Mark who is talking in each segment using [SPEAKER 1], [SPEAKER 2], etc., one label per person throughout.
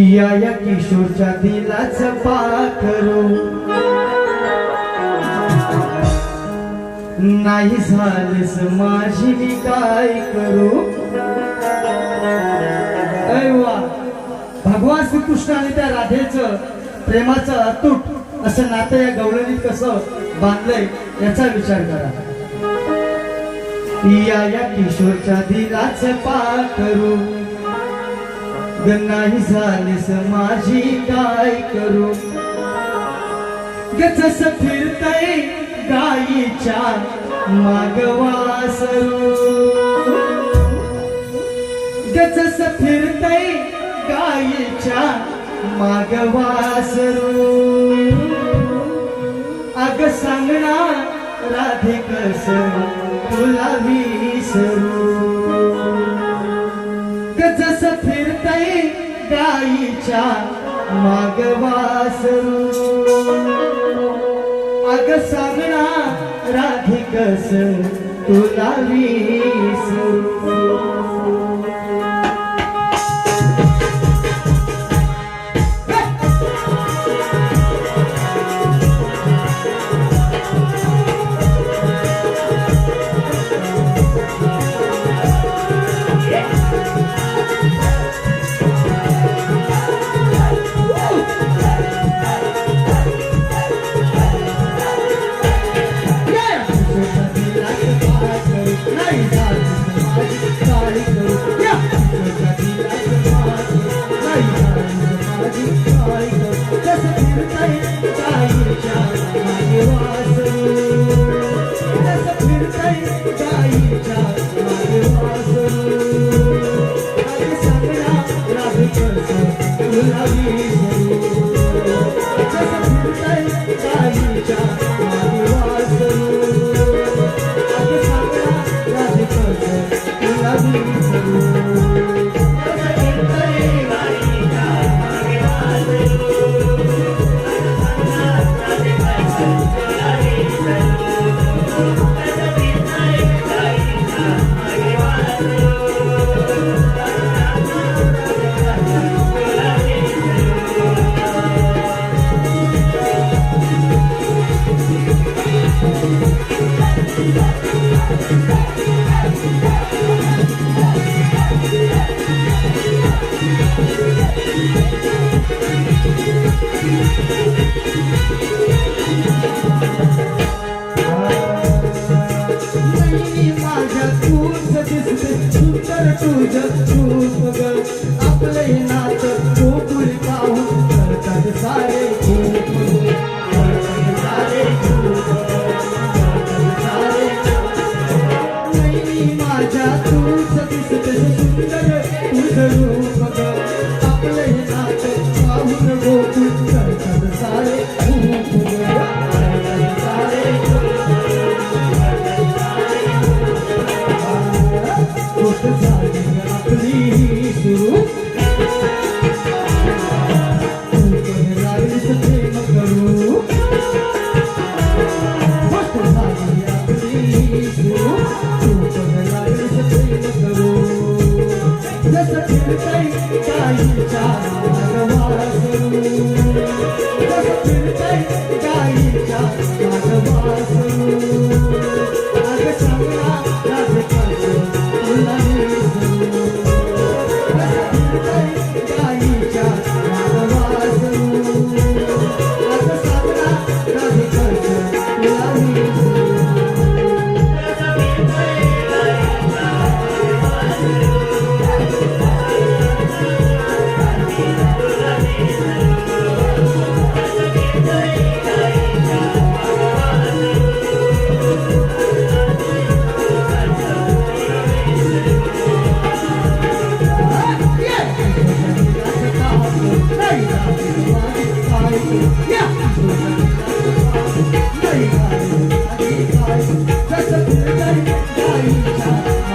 [SPEAKER 1] या या किशोरच्या दिलाच पाखरो. नाही झालीस माझी मी काय करू? अय वा. भगवान श्रीकृष्ण आणि त्या राधेचं प्रेमाचं अतूट असं नातं या गवळणीत कसं बांधलंय याचा विचार करा. या या किशोरच्या दिलाच पाखरू. नाही झालीस माझी काय करू? ग फिरतय गायीच्या मागवासरू ग फिरतय गायीच्या मागवासरू अग सांगणार राधे कस तुला विसरू. गाईच्या गायीच्या मागवासरू अग सांगना राधिकस तुला तुला विसरू नाही Ulice, ulice, ulice, ulice, फिरताई Thank you.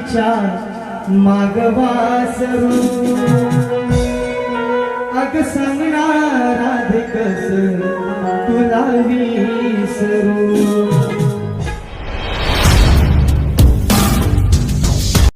[SPEAKER 1] माझ्या मागवासरू अग सांगणार कस तुला विसरू